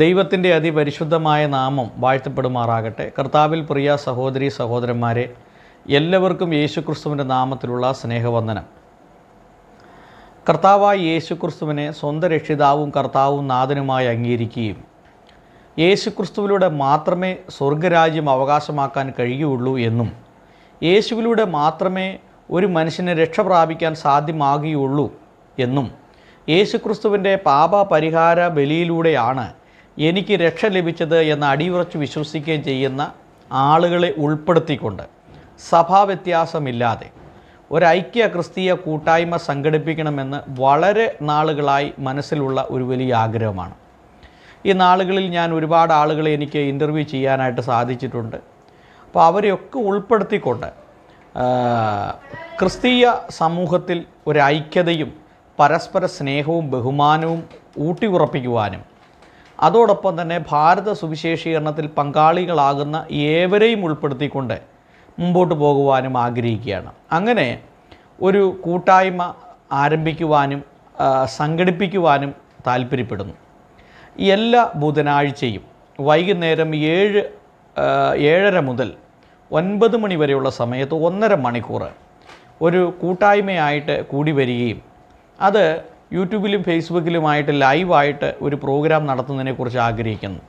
ദൈവത്തിന്റെ അതിപരിശുദ്ധമായ നാമം വാഴ്ത്തപ്പെടുമാറാകട്ടെ. കർത്താവിൽ പ്രിയ സഹോദരി സഹോദരന്മാരെ എല്ലാവർക്കും യേശുക്രിസ്തുവിന്റെ നാമത്തിലുള്ള സ്നേഹവന്ദനം. കർത്താവായ യേശുക്രിസ്തുവിനെ സ്വന്തം രക്ഷിതാവും കർത്താവും നാഥനുമായി അംഗീകരിക്കുകയും യേശുക്രിസ്തുവിലൂടെ മാത്രമേ സ്വർഗരാജ്യം അവകാശമാക്കാൻ കഴിയുള്ളൂ എന്നും യേശുവിലൂടെ മാത്രമേ ഒരു മനുഷ്യനെ രക്ഷ പ്രാപിക്കാൻ സാധ്യമാകുകയുള്ളൂ എന്നും യേശുക്രിസ്തുവിന്റെ പാപ പരിഹാര ബലിയിലൂടെയാണ് എനിക്ക് രക്ഷ ലഭിച്ചത് എന്ന് അടിയുറച്ച് വിശ്വസിക്കുകയും ചെയ്യുന്ന ആളുകളെ ഉൾപ്പെടുത്തിക്കൊണ്ട് സഭാവ്യത്യാസമില്ലാതെ ഒരൈക്യ ക്രിസ്തീയ കൂട്ടായ്മ സംഘടിപ്പിക്കണമെന്ന് വളരെ നാളുകളായി മനസ്സിലുള്ള ഒരു വലിയ ആഗ്രഹമാണ്. ഈ നാളുകളിൽ ഞാൻ ഒരുപാട് ആളുകളെ എനിക്ക് ഇന്റർവ്യൂ ചെയ്യാനായിട്ട് സാധിച്ചിട്ടുണ്ട്. അപ്പോൾ അവരെയൊക്കെ ഉൾപ്പെടുത്തിക്കൊണ്ട് ക്രിസ്തീയ സമൂഹത്തിൽ ഒരു ഐക്യതയും പരസ്പര സ്നേഹവും ബഹുമാനവും ഊട്ടിയുറപ്പിക്കുവാനും അതോടൊപ്പം തന്നെ ഭാരത സുവിശേഷീകരണത്തിൽ പങ്കാളികളാകുന്ന ഏവരെയും ഉൾപ്പെടുത്തിക്കൊണ്ട് മുമ്പോട്ട് പോകുവാനും ആഗ്രഹിക്കുകയാണ്. അങ്ങനെ ഒരു കൂട്ടായ്മ ആരംഭിക്കുവാനും സംഘടിപ്പിക്കുവാനും താല്പര്യപ്പെടുന്നു. എല്ലാ ബുധനാഴ്ചയും വൈകുന്നേരം ഏഴ് ഏഴര മുതൽ ഒൻപത് മണി വരെയുള്ള സമയത്ത് ഒന്നര മണിക്കൂർ ഒരു കൂട്ടായ്മയായിട്ട് കൂടി വരികയും അത് യൂട്യൂബിലും ഫേസ്ബുക്കിലുമായിട്ട് ലൈവായിട്ട് ഒരു പ്രോഗ്രാം നടത്തുന്നതിനെക്കുറിച്ച് ആഗ്രഹിക്കുന്നു.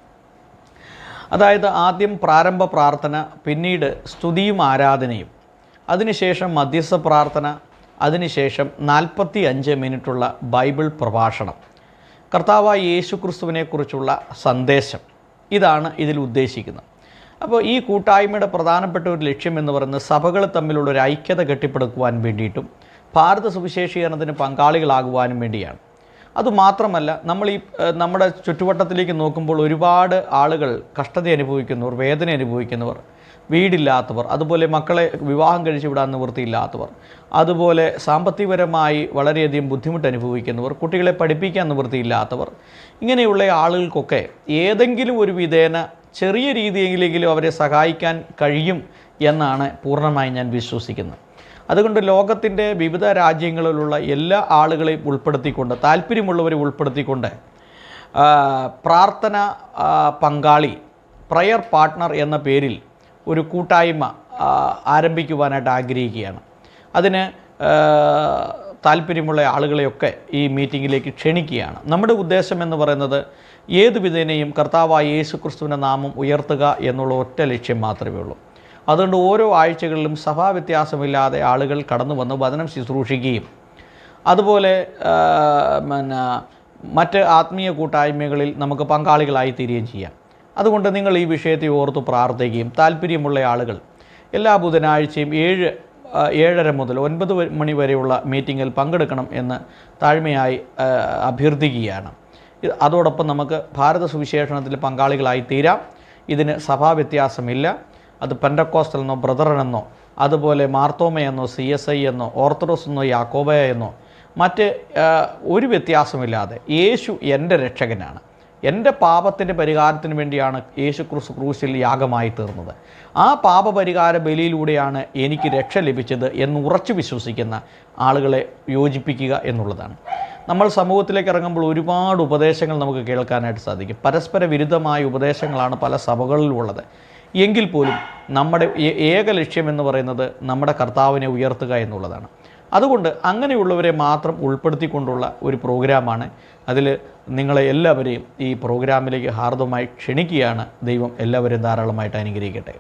അതായത് ആദ്യം പ്രാരംഭ പ്രാർത്ഥന പിന്നീട് സ്തുതിയും ആരാധനയും. അതിനുശേഷം മധ്യസ്ഥ പ്രാർത്ഥന അതിനുശേഷം നാൽപ്പത്തി അഞ്ച് മിനിറ്റുള്ള ബൈബിൾ പ്രഭാഷണം. കർത്താവായ യേശു ക്രിസ്തുവിനെക്കുറിച്ചുള്ള സന്ദേശം. ഇതാണ് ഇതിൽ ഉദ്ദേശിക്കുന്നത്. അപ്പോൾ ഈ കൂട്ടായ്മയുടെ പ്രധാനപ്പെട്ട ഒരു ലക്ഷ്യം എന്ന് പറയുന്നത് സഭകൾ തമ്മിലുള്ള ഒരു ഐക്യത കെട്ടിപ്പടുക്കുവാൻ വേണ്ടിയിട്ടും ഭാരത സുവിശേഷീകരണത്തിന് പങ്കാളികളാകുവാനും വേണ്ടിയാണ്. അതുമാത്രമല്ല നമ്മൾ ഈ നമ്മുടെ ചുറ്റുവട്ടത്തിലേക്ക് നോക്കുമ്പോൾ ഒരുപാട് ആളുകൾ കഷ്ടത അനുഭവിക്കുന്നവർ വേദന അനുഭവിക്കുന്നവർ വീടില്ലാത്തവർ അതുപോലെ മക്കളെ വിവാഹം കഴിച്ചു വിടാൻ നിവൃത്തിയില്ലാത്തവർ അതുപോലെ സാമ്പത്തികപരമായി വളരെയധികം ബുദ്ധിമുട്ട് അനുഭവിക്കുന്നവർ കുട്ടികളെ പഠിപ്പിക്കാൻ നിവൃത്തിയില്ലാത്തവർ ഇങ്ങനെയുള്ള ആളുകൾക്കൊക്കെ ഏതെങ്കിലും ഒരു വിധേന ചെറിയ രീതിയിലെങ്കിലും അവരെ സഹായിക്കാൻ കഴിയും എന്നാണ് പൂർണമായും ഞാൻ വിശ്വസിക്കുന്നത്. അതുകൊണ്ട് ലോകത്തിന്റെ വിവിധ രാജ്യങ്ങളിലുള്ള എല്ലാ ആളുകളെയും ഉൾപ്പെടുത്തിക്കൊണ്ട് താല്പര്യമുള്ളവരെ ഉൾപ്പെടുത്തിക്കൊണ്ട് പ്രാർത്ഥന പങ്കാളി പ്രയർ പാർട്ട്ണർ എന്ന പേരിൽ ഒരു കൂട്ടായ്മ ആരംഭിക്കുവാനായിട്ട് ആഗ്രഹിക്കുകയാണ്. അതിന് താല്പര്യമുള്ള ആളുകളെയൊക്കെ ഈ മീറ്റിങ്ങിലേക്ക് ക്ഷണിക്കുകയാണ്. നമ്മുടെ ഉദ്ദേശം എന്ന് പറയുന്നത് ഏതുവിധേനയും കർത്താവായ യേശു ക്രിസ്തുവിന്റെ നാമം ഉയർത്തുക എന്നുള്ള ഒറ്റ ലക്ഷ്യം മാത്രമേ ഉള്ളൂ. അതുകൊണ്ട് ഓരോ ആഴ്ചകളിലും സഭാവ്യത്യാസമില്ലാതെ ആളുകൾ കടന്നു വന്ന് വചനം ശുശ്രൂഷിക്കുകയും. അതുപോലെ പിന്നെ മറ്റ് ആത്മീയ കൂട്ടായ്മകളിൽ നമുക്ക് പങ്കാളികളായി തീരുകയും ചെയ്യാം. അതുകൊണ്ട് നിങ്ങൾ ഈ വിഷയത്തെ ഓർത്ത് പ്രാർത്ഥിക്കുകയും താല്പര്യമുള്ള ആളുകൾ എല്ലാ ബുധനാഴ്ചയും ഏഴ് ഏഴര മുതൽ ഒൻപത് മണി വരെയുള്ള മീറ്റിങ്ങിൽ പങ്കെടുക്കണം എന്ന് താഴ്മയായി അഭ്യർത്ഥിക്കുകയാണ്. അതോടൊപ്പം നമുക്ക് ഭാരത സുവിശേഷണത്തിൽ പങ്കാളികളായി തീരാം. ഇതിന് സഭാവ്യത്യാസമില്ല അത് പെൻഡക്കോസ്റ്റൽ എന്നോ ബ്രദറൻ എന്നോ അതുപോലെ മാർത്തോമയെന്നോ സി എസ് ഐ എന്നോ ഓർത്തഡോക്സ് എന്നോ യാക്കോബയ എന്നോ മറ്റ് ഒരു വ്യത്യാസമില്ലാതെ യേശു എന്റെ രക്ഷകനാണ്. എന്റെ പാപത്തിന്റെ പരിഹാരത്തിന് വേണ്ടിയാണ് യേശു ക്രിസ്തു ക്രൂശിൽ യാഗമായി തീർന്നത്. ആ പാപപരിഹാര ബലിയിലൂടെയാണ് എനിക്ക് രക്ഷ ലഭിച്ചത് എന്ന് ഉറച്ചു വിശ്വസിക്കുന്ന ആളുകളെ യോജിപ്പിക്കുക എന്നുള്ളതാണ്. നമ്മൾ സമൂഹത്തിലേക്ക് ഇറങ്ങുമ്പോൾ ഒരുപാട് ഉപദേശങ്ങൾ നമുക്ക് കേൾക്കാനായിട്ട് സാധിക്കും. പരസ്പര വിരുദ്ധമായ ഉപദേശങ്ങളാണ് പല സഭകളിലും ഉള്ളത് എങ്കിൽ പോലും നമ്മുടെ ഏക ലക്ഷ്യം എന്ന് പറയുന്നത് നമ്മുടെ കർത്താവിനെ ഉയർത്തുക എന്നുള്ളതാണ്. അതുകൊണ്ട് അങ്ങനെയുള്ളവരെ മാത്രം ഉൾപ്പെടുത്തിക്കൊണ്ടുള്ള ഒരു പ്രോഗ്രാമാണ്. അതിൽ നിങ്ങളെ എല്ലാവരെയും ഈ പ്രോഗ്രാമിലേക്ക് ഹാർദമായി ക്ഷണിക്കുകയാണ് ദൈവം. എല്ലാവരെയും ധാരാളമായിട്ട് അനുഗ്രഹിക്കട്ടെ.